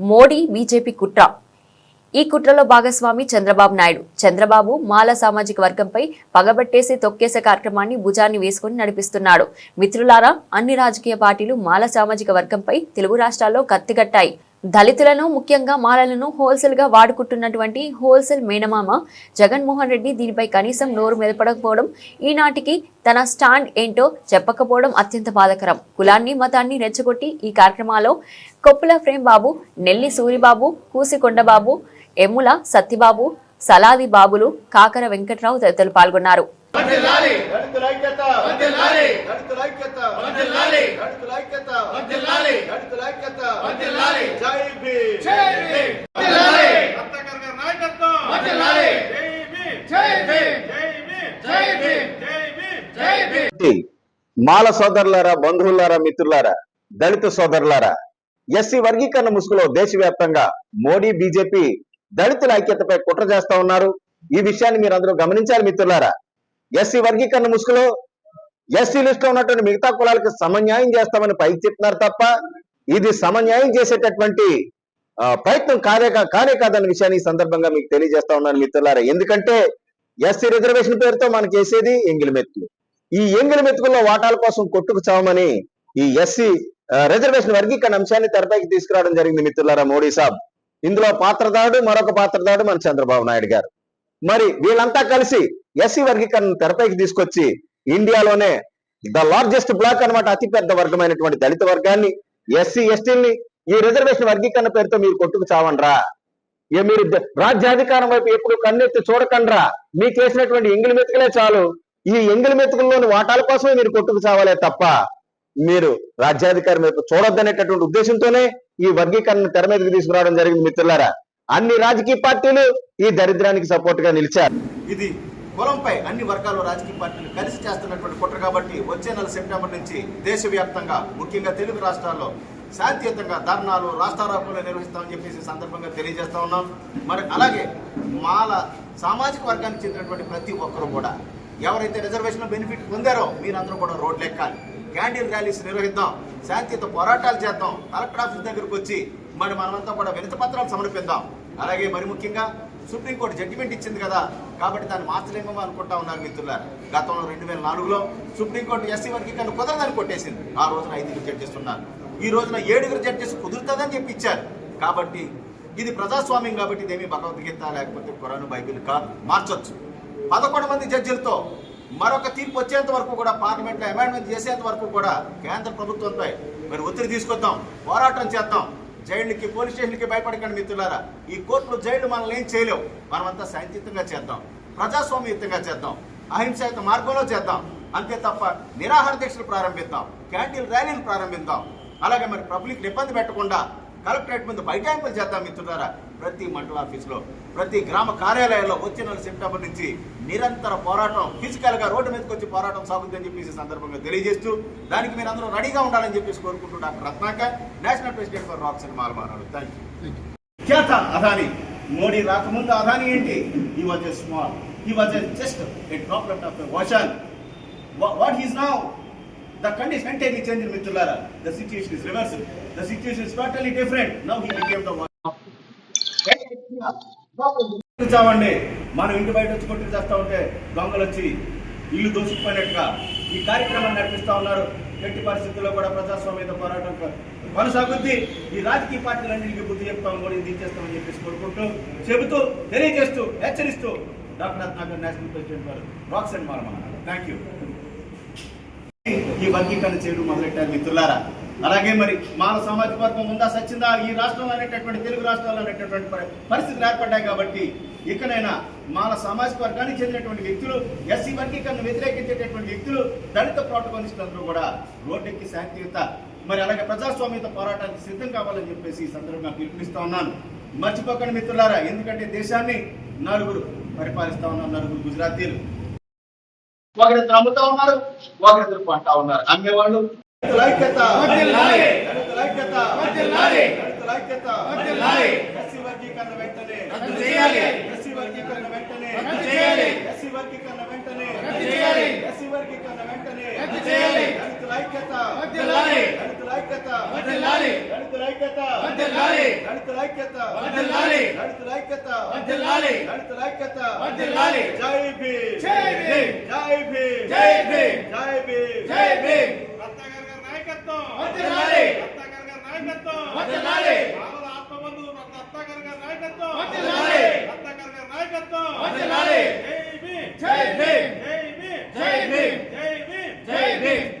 Modi BJP కుట్ర. ఈ కుట్రలో భాగస్వామి చంద్రబాబు నాయుడు. చంద్రబాబు మాల సామాజిక వర్గంపై పగబట్టేసి తొక్కేసే కార్యక్రమాన్ని భుజాన్ని వేసుకుని నడిపిస్తున్నాడు. మిత్రులారా అన్ని రాజకీయ పార్టీలు మాల సామాజిక వర్గంపై తెలుగు రాష్ట్రాల్లో కత్తిగట్టాయి. దళితులను ముఖ్యంగా మాలలను హోల్సేల్గా వాడుకుంటున్నటువంటి హోల్సేల్ మేనమామ జగన్మోహన్ రెడ్డి దీనిపై కనీసం నోరు మెదపడకపోవడం ఈనాటికి తన స్టాండ్ ఏంటో చెప్పకపోవడం అత్యంత బాధకరం. కులాన్ని మతాన్ని రెచ్చగొట్టి ఈ కార్యక్రమాల్లో కొప్పుల ఫ్రేమ్ బాబు నెల్లి సూరిబాబు కూసికొండబాబు ఎమ్ముల సత్యబాబు సలాది బాబులు కాకర వెంకట్రావు తదితరులు పాల్గొన్నారు. వర్ధిల్లాలి దళితుల ఐక్యత వర్ధిల్లాలి దళితుల ఐక్యత వర్ధిల్లాలి దళితుల ఐక్యత వర్ధిల్లాలి దళితుల ఐక్యత వర్ధిల్లాలి జై భీమ్. జై భీమ్. వర్ధిల్లాలి రత్నాకర్ గారి నాయకత్వం. వర్ధిల్లాలి జై భీమ్. జై భీమ్. జై భీమ్. జై భీమ్. జై భీమ్. జై భీమ్. కాబట్టి మాల సోదరులారా బంధువులారా మిత్రులారా దళిత సోదరులారా ఎస్సీ వర్గీకరణ ముసుగులో దేశవ్యాప్తంగా మోడీ బీజేపీ దళితుల ఐక్యతపై కుట్ర చేస్తా ఉన్నారు. ఈ విషయాన్ని మీరు అందరూ గమనించాలి మిత్రులారా. ఎస్సీ వర్గీకరణ ముసుగులో ఎస్సీ లిస్ట్లో ఉన్నటువంటి మిగతా కులాలకి సమన్యాయం చేస్తామని పైకి చెప్తున్నారు తప్ప ఇది సమన్యాయం చేసేటటువంటి ప్రయత్నం కాదే కానే కాదన్న విషయాన్ని ఈ సందర్భంగా మీకు తెలియజేస్తా ఉన్నాను మిత్రులారా. ఎందుకంటే ఎస్సీ రిజర్వేషన్ పేరుతో మనకి వేసేది ఎంగిలి మెతుకులు ఈ ఎంగిలి మెతుకుల్లో వాటాల కోసం కొట్టుకు చావమని ఈ ఎస్సీ రిజర్వేషన్ వర్గీకరణ అంశాన్ని తెరపైకి తీసుకురావడం జరిగింది మిత్రులారా మోడీ సాబ్. ఇందులో పాత్రదారుడు మరొక పాత్రదారుడు మన చంద్రబాబు నాయుడు గారు. మరి వీళ్ళంతా కలిసి ఎస్సీ వర్గీకరణ తెరపైకి తీసుకొచ్చి ఇండియాలోనే ద లార్జెస్ట్ బ్లాక్ అన్నమాట అతిపెద్ద వర్గమైనటువంటి దళిత వర్గాన్ని ఎస్సీ ఎస్టీని ఈ రిజర్వేషన్ వర్గీకరణ పేరుతో మీరు కొట్టుకు చావండ్రా. ఏ మీరు రాజ్యాధికారం వైపు ఎప్పుడు కన్నెత్తి చూడకండ్రా. మీకు వేసినటువంటి ఎంగిలి మెతుకులే చాలు. ఈ ఎంగిలి మెతుకుల్లోని వాటాల కోసమే మీరు కొట్టుకు చావాలే తప్ప మీరు రాజ్యాధికారం వైపు చూడొద్దనేటటువంటి ఉద్దేశంతోనే ఈ వర్గీకరణ తెర మీదకి తీసుకురావడం జరిగింది మిత్రులారా. అన్ని రాజకీయ పార్టీలు ఈ దరిద్రానికి సపోర్ట్గా నిలిచారు. ఇది కులంపై అన్ని వర్గాల రాజకీయ పార్టీలు కలిసి చేస్తున్నటువంటి కుట్ర కాబట్టి వచ్చే నెల సెప్టెంబర్ నుంచి దేశవ్యాప్తంగా ముఖ్యంగా తెలుగు రాష్ట్రాల్లో శాంతియుతంగా ధర్నాలు రాస్తారోపణలు నిర్వహిస్తామని చెప్పేసి సందర్భంగా తెలియజేస్తా ఉన్నాం. మరి అలాగే మాల సామాజిక వర్గానికి చెందినటువంటి ప్రతి ఒక్కరూ కూడా ఎవరైతే రిజర్వేషన్ బెనిఫిట్ పొందారో మీరందరూ కూడా రోడ్లు ఎక్కాలి క్యాండిల్ ర్యాలీస్ నిర్వహిద్దాం శాంతియుత పోరాటాలు చేద్దాం కలెక్టర్ ఆఫీస్ దగ్గరకు వచ్చి మరి మనమంతా కూడా వినతి పత్రాలు సమర్పిద్దాం. అలాగే మరి ముఖ్యంగా సుప్రీంకోర్టు జడ్జిమెంట్ ఇచ్చింది కదా కాబట్టి దాన్ని మార్చలేమో అనుకుంటా ఉన్నారు మిత్రులారు. గతంలో రెండు వేల నాలుగులో సుప్రీంకోర్టు ఎస్సీ వర్గీకరణ కుదరదని కొట్టేసింది. ఆ రోజున ఐదుగురు జడ్జెస్ ఉన్నారు. ఈ రోజున ఏడుగురు జడ్జెస్ కుదురుతుందని చెప్పి ఇచ్చారు కాబట్టి ఇది ప్రజాస్వామ్యం కాబట్టి ఇదేమీ భగవద్గీత లేకపోతే కురాను బైబిల్ కాదు. మార్చొచ్చు. పదకొండు మంది జడ్జిలతో మరొక తీర్పు వచ్చేంత వరకు కూడా పార్లమెంట్లో అమెండ్మెంట్ చేసేంత వరకు కూడా కేంద్ర ప్రభుత్వంపై మరి ఒత్తిడి తీసుకొద్దాం పోరాటం చేద్దాం. జైళ్ళకి పోలీస్ స్టేషన్కి భయపడకండి మిత్రులారా. ఈ కోర్టులు జైలు మనల్ని ఏం చేయలేవు. మనమంతా శాంతియుతంగా చేద్దాం. ప్రజాస్వామ్యయుతంగా చేద్దాం. అహింసాయుత మార్గంలో చేద్దాం. అంతే తప్ప నిరాహార దీక్షలు ప్రారంభిద్దాం. క్యాంటీన్ ర్యాలీలు ప్రారంభిద్దాం. అలాగే మరి పబ్లిక్ ఇబ్బంది పెట్టకుండా కలెక్టరేట్ ముందు బైఠాయింపులు చేద్దాం మిత్రులారా. ప్రతి మండల ఆఫీసులో ప్రతి గ్రామ కార్యాలయాల్లో వచ్చే నెల సెప్టెంబర్ నుంచి నిరంతర పోరాటం ఫిజికల్గా రోడ్డు మీదకి వచ్చి పోరాటం సాగుతుందని చెప్పేసి సందర్భంగా తెలియజేస్తూ దానికి మీరు అందరూ రెడీగా ఉండాలని చెప్పేసి కోరుకుంటూ doctor Ratnakar national president for rocks and Malmanadu thank you ఖ్యాత Adani Modi రాకముందు అదాని ఏంటి? ఈ వాజ్ ఎ స్మాల్ ఈ was a just a droplet of a ocean what is now the condition entirely change మిత్రులారా the situation is reverse the situation is totally different now he became the చావండి మనం ఇంటి బయట వచ్చి కొట్టుకు చేస్తా ఉంటే దొంగలు వచ్చి ఇల్లు దోసుకుపోయినట్టుగా ఈ కార్యక్రమాన్ని నడిపిస్తా ఉన్నారు. ఎట్టి పరిస్థితుల్లో కూడా ప్రజాస్వామ్యత పోరాటం కొనసాగుద్ది. ఈ రాజకీయ పార్టీలన్నింటికి బుద్ధి చెప్తాం కూడా దించేస్తామని చెప్పేసి కోరుకుంటూ చెబుతూ తెలియజేస్తూ హెచ్చరిస్తూ డాక్టర్ రత్నాకర్ నేషనల్ ప్రెసిడెంట్ వారు రాక్స్ అండ్ థ్యాంక్ యూ. ఈ వర్గీకరణ చేయడం మొదలెట్టారు మిత్రులారా? అలాగే మరి మాన సామాజిక వర్గం ఉందా సచ్చిందా? ఈ రాష్ట్రంలో అనేటటువంటి తెలుగు రాష్ట్రాల్లో అనేటటువంటి పరిస్థితులు ఏర్పడ్డాయి కాబట్టి ఇకనైనా మాన సామాజిక వర్గానికి చెందినటువంటి వ్యక్తులు ఎస్సీ వర్గీకరణను వ్యతిరేకించేటటువంటి వ్యక్తులు దళిత ప్రోటోకాలిస్టులందరూ కూడా రోడ్డెక్కి శాంతియుత మరి అలాగే ప్రజాస్వామ్యత పోరాటానికి సిద్ధం కావాలని చెప్పేసి ఈ సందర్భంగా పిలుపునిస్తా ఉన్నాను. మర్చిపోకండి మిత్రులారా ఎందుకంటే దేశాన్ని నలుగురు పరిపాలిస్తా ఉన్నారు నలుగురు గుజరాతీలు ఒకరిద్దరు అమ్ముతా ఉన్నారు ఒకరిద్దరు కొంటా ఉన్నారు. అమ్మేవాళ్ళు దళితుల ఐక్యత వర్ధిల్లాలి. దళితుల ఐక్యత వర్ధిల్లాలి. దళితుల ఐక్యత వర్ధిల్లాలి. ఎస్సీ వర్గీకరణ వెంటనే రద్దు చేయాలి. ఎస్సీ ఎస్సీ వర్గీకరణ వెంటనే రద్దు చేయాలి. ఎస్సీ వర్గీకరణ వెంటనే రద్దు చేయాలి. ఎస్సీ వర్గీకరణ వెంటనే రద్దు చేయాలి. దళితుల ఐక్యత వర్ధిల్లాలి. దళితుల ఐక్యత వర్ధిల్లాలి. దళితుల ఐక్యత వర్ధిల్లాలి. దళితుల ఐక్యత వర్ధిల్లాలి. దళితుల ఐక్యత వర్ధిల్లాలి. దళితుల ఐక్యత వర్ధిల్లాలి. జై భీమ్ జై భీమ్. జై భీమ్ జై భీమ్. నాయకత్వం నాయకత్వం ఆత్మబంధువు నాయకత్వం. నాయకత్వం.